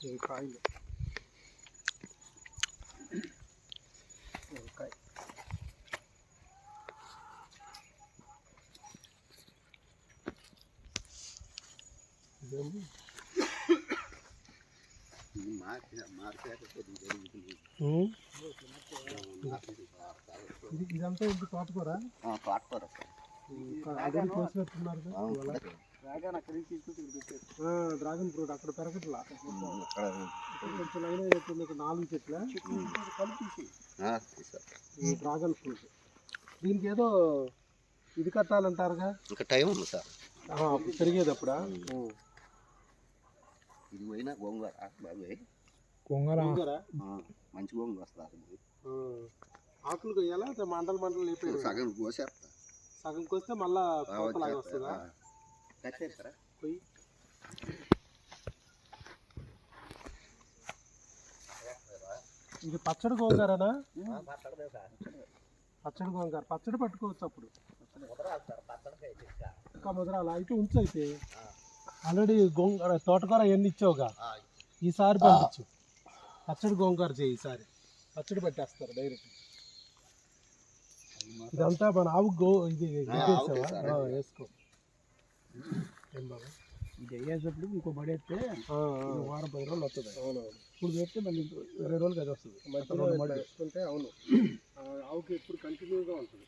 ఇవి కాయలు? ఉం? ఇది ఇదంతా ఇంటి తోటకూర తోటకూర అదే కోసినట్టున్నారు డ్రాగన్ ఫ్రూట్ అక్కడ పెరగట్లా. కొంచెం లైన్ అయినట్టుంది ఒక నాలుగు చెట్ల. ఈ డ్రాగన్ ఫ్రూట్. దీనికి ఏదో ఇది కట్టాలంటారుగా? ఇంకా టైం ఉంది సార్. పెరిగేది అప్పుడా? ఇది పోయినా గోంగూర బాబాయ్ గోంగూర? మంచి గోంగూర వస్తుంది ఆ. ఆకులు కొయ్యాలా? మండల మండలు సగం కోసేస్తా. సగం కోస్తే మళ్ళా కోతలాగా ఇది పచ్చడి గోంగారనా? పచ్చడి గోంగార. పచ్చడి పట్టుకోవచ్చు అప్పుడు. ఇంకా ముదరాల? అయితే ఉంచు అయితే ఆల్రెడీ గోంగూర తోటకూర ఎన్ని ఇచ్చావుగా? ఈసారి పంపించు. పచ్చడి గోంగూర చేయి ఈసారి. పచ్చడి పెట్టేస్తారు డైరెక్ట్. ఇదంతా మన ఆవు గో ఇది. వేసుకో. ఇది అయ్యేటప్పుడు ఇంకో ఆ. వారం పది రోజులు వస్తుంది అవునవును. ఇప్పుడు పెడితే మళ్ళీ ఇరవై రోజులకి అది వస్తుంది. మధ్యలో ఇట్లా. వేసుకుంటే అవును. ఆ, ఆవుకి ఎప్పుడు కంటిన్యూగా ఉంటుంది.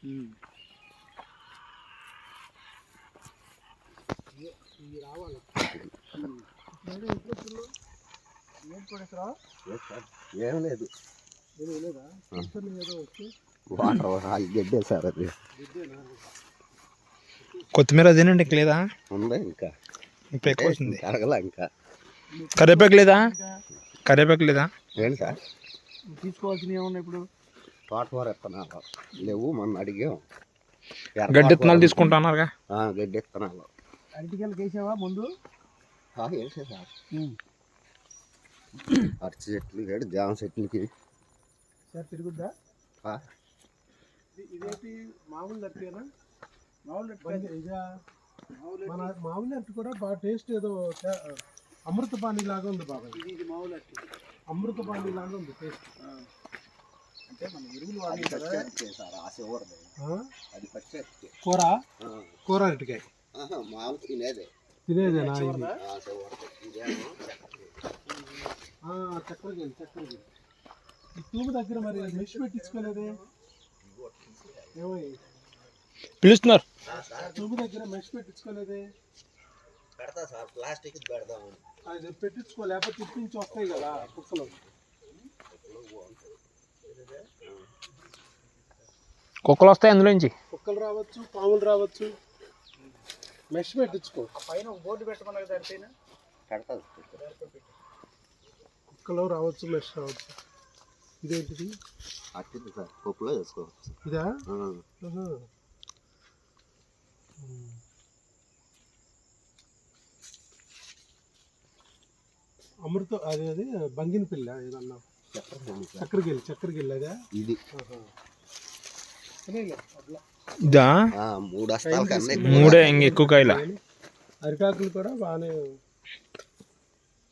ఇవి రావాలి. ఇప్పుడు వస్తున్నావు? ఏం కొడేసరా ఏం లేదు. ఏదో వచ్చి వాటర్ గడ్డే సార్ అది. బిడ్డేనా కొత్తిమీర తినండి ఇంక లేదా? ఉందా ఇంకా? ఇంకా ఎక్కువ వచ్చింది కరగల ఇంకా? కరివేపాకు లేదా? కరివేపాకు లేదా? ఏంటి సార్? తీసుకోవాల్సినవి ఏమన్నా ఇప్పుడు? తోటకూర ఇత్తనాలు లేవు మొన్న అడిగాం. గడ్డి విత్తనాలు తీసుకుంటున్నారుగా ఆ, గడ్డి ఇత్తనాలు అరటికెళ్ళకి వేసావా ముందు? ఆ, వేసే సార్. అరటి చెట్లు గడి జామ చెట్లకి. సార్ తిరుగుద్దా ఆ, ఇదేంటి మామూలు ఇదా మన మామూలు నట్టు కూడా బాగా టేస్ట్ ఏదో అమృతపాణి లాగా ఉంది బాగా ఇది మామూలు అట్టి అమృతపాణి లాగా ఉంది టేస్ట్. అంటే మన ఎరువులు అది వాడి పచ్చి. కూర? కూర అరటికాయ. మామూలు తినేదే. తినేదేనా ఈ ట్యూబ్ దగ్గర మరి మెష్ పెట్టించుకోలేదే? ఏమై పిలుస్తున్నారు. ట్యూబ్ దగ్గర మెష్ పెట్టించుకోలేదే. పెడతా సార్ ప్లాస్టిక్ పెడదాము అది పెట్టించుకో లేకపోతే తిప్పించి వస్తాయి కదా కుక్కలు. కుక్కలు వస్తాయి అందులో నుంచి? కుక్కలు రావచ్చు పాములు రావచ్చు. మెష్ పెట్టించుకో. పైన ఒక బోర్డు పెట్టమన్నారు కదా పైన. పెడతా. కుక్కలు రావచ్చు మెష్ రావచ్చు. ఇదేంటిది? అట్టింది సార్ పప్పులో వేసుకోవచ్చు ఇదా. అమృత అది అది బంగిన పిల్ల ఏదన్నా. చక్కెరకెళ్ళి చక్కెరకెళ్ళి అదే? ఇది. ఇదా? ఆ, మూడు కన్నా ఎక్కువ మూడే ఇంక ఎక్కువ కాయల? అరికాకులు కూడా బాగానే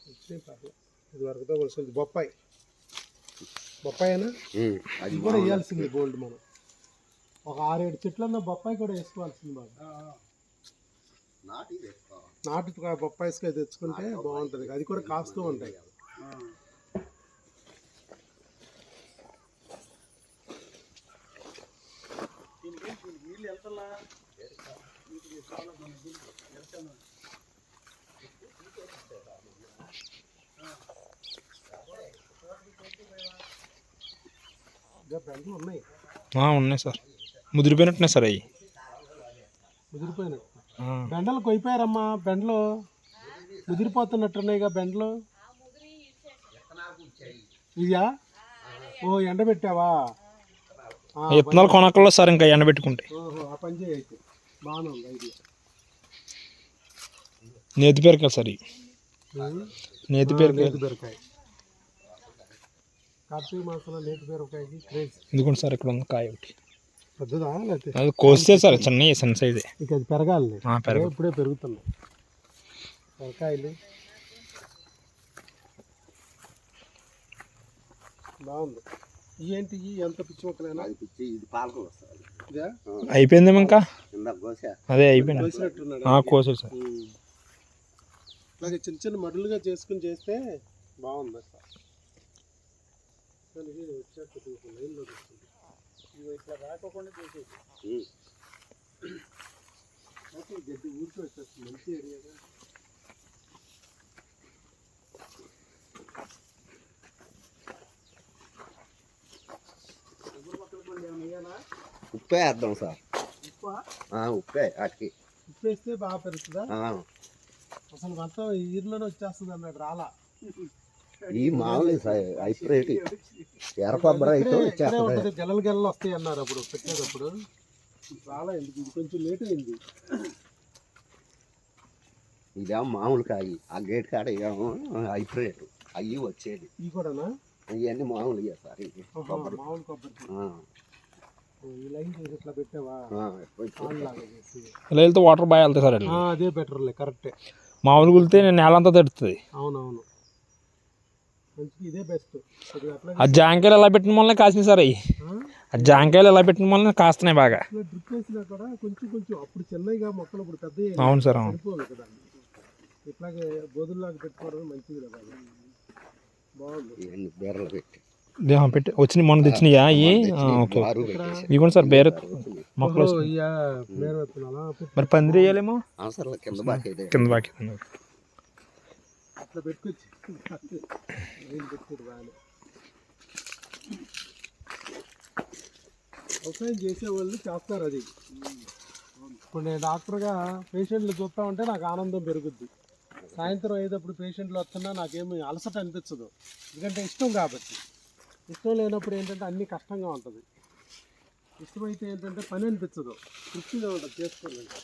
వచ్చినాయి పర్లేదు. ఇది వరకుతో వస్తుంది బొప్పాయి. బొప్పాయినా? అది కూడా వేయాల్సింది గోల్డ్ మనం. ఒక ఆరేడు చెట్లన్న బొప్పాయి కూడా వేసుకోవాల్సింది బాగా నాటి బొప్పాయిస్కాయ తెచ్చుకుంటే బాగుంటుంది. అది కూడా కాస్తూ ఉంటాయి. ఉన్నాయి సార్. ముదిరిపోయినట్టున్నాయి సార్ అవి ముదిరిపోయినాయి ఆ. బెండలు కొయిపోయారమ్మా బెండలు. ముదిరిపోతున్నట్టున్నాయిగా బెండలు. ఇయా ఓ ఎండబెట్టావా? ఆ, విత్తనాలు కొనక్కర్లేదు సార్ ఇంకా ఆ పని బాగానే ఉంది ఐడియా. నేతి పేరుకాయ సార్. నేతి పేరుకాయ. బీరకాయ కార్తీక మాసంలో నేతి బీరకాయకి క్రేజ్. ఇదిగోండి సార్ ఇక్కడ ఉంది కాయ ఒకటి. పెద్దదా? లేకపోతే అది కోస్తే సార్ చిన్న చిన్న సైజే ఇక అది పెరగాలి ఆ, పెరగ ఇప్పుడే పెరుగుతున్నాయి వంకాయలు బాగుంది. ఏంటి ఈ ఎంత పిచ్చి మొక్కలేనా? పిచ్చి ఇది పాలకులు వస్తుంది ఇదా? అయిపోయిందేమో ఇంకా? కోసా. అదే అయిపోయింది. కోసేది సార్. ఇలాగే చిన్న చిన్న మడులుగా చేసుకుని చేస్తే బాగుంది దానికి వచ్చాక ఇట్లా రాకోకుండా చేసేది. ఈ. గడ్డి ఊరికి వచ్చేస్తుంది. మంచి వేయాలా? ఉప్పే వేద్దాం సార్. ఉప్ప? వాటికి ఉప్పేస్తే బాగా పెరుగుతుందా? అసలు మొత్తం ఈరులోనే వచ్చేస్తుంది అన్నాడు రాలా. ఈ మామూలు అయిపోయి ఎర్ర కొబ్బరి అయితే వచ్చేస్తుంది గెలలు గెలలు వస్తాయి అన్నారు అప్పుడు పెట్టేటప్పుడు. రాలా ఎందుకు? ఇది కొంచెం లేట్ అయింది. ఇదేమో మామూలు కాయి. ఆ గేట్ కాడ ఏమో హైబ్రిడ్. అవి వచ్చేది. ఇవి కూడానా? ఇవన్నీ మామూలు ఇయ్య సార్. కొబ్బరి. మామూలు కొబ్బరి ఆ, ఈ లైన్ చేసి ఇట్లా పెట్టావా? ఇలా వెళ్తే వాటర్ బాగా వెళ్తాయి సార్ ఆ, అదే బెటర్లే కరెక్టే. మామూలుగా వెళ్తే నేల అంతా తడుతుంది. అవునవును. మంచిగా ఇదే బెస్ట్ ఇది అట్లా ఆ జాంకాయలు ఎలా పెట్టిన వల్లనే కాసింది సార్ అవి? ఆ? జాంకాయలు ఎలా పెట్టిన వల్లనే కాస్తున్నాయి బాగా. డ్రిప్ వేసినా కూడా కొంచెం కొంచెం అప్పుడు చిన్నగా మొక్కలు ఇప్పుడు పెద్ద అవును సార్ అవును. సరిపోదు కదా. ఇట్లాగే బోధుల్లాగా పెట్టుకోవడం మంచిది కదా బాగుంది. ఇవన్నీ బీరలు పెట్టి. దేహం పెట్టి వచ్చినాయి మొన్న తెచ్చినాయా ఇవి ఓకే బారు పెట్టేసి ఇవ్వండి సార్ బేరే మొక్కలు ఓహో, వస్తున్నాయి. ఇయ్యా, వేరే విత్తనాలా? మరి పందిరి వేయాలేమో? అవసరం కింద బాగా కింద బాకి అట్లా పెట్టుకొచ్చి. నేను పెట్టాడు బాగానే వ్యవసాయం చేసేవాళ్ళు చేస్తారు అది. ఇప్పుడు నేను డాక్టర్గా పేషెంట్లు చూస్తా ఉంటే నాకు ఆనందం పెరుగుద్ది. సాయంత్రం అయ్యేటప్పుడు పేషెంట్లు వస్తున్నా నాకేమి అలసట అనిపించదు. ఎందుకంటే ఇష్టం కాబట్టి. ఇష్టం లేనప్పుడు ఏంటంటే అన్నీ కష్టంగా ఉంటుంది. ఇష్టమైతే ఏంటంటే పని అనిపించదు. తృప్తిగా ఉంటుంది చేసుకోవాలంటే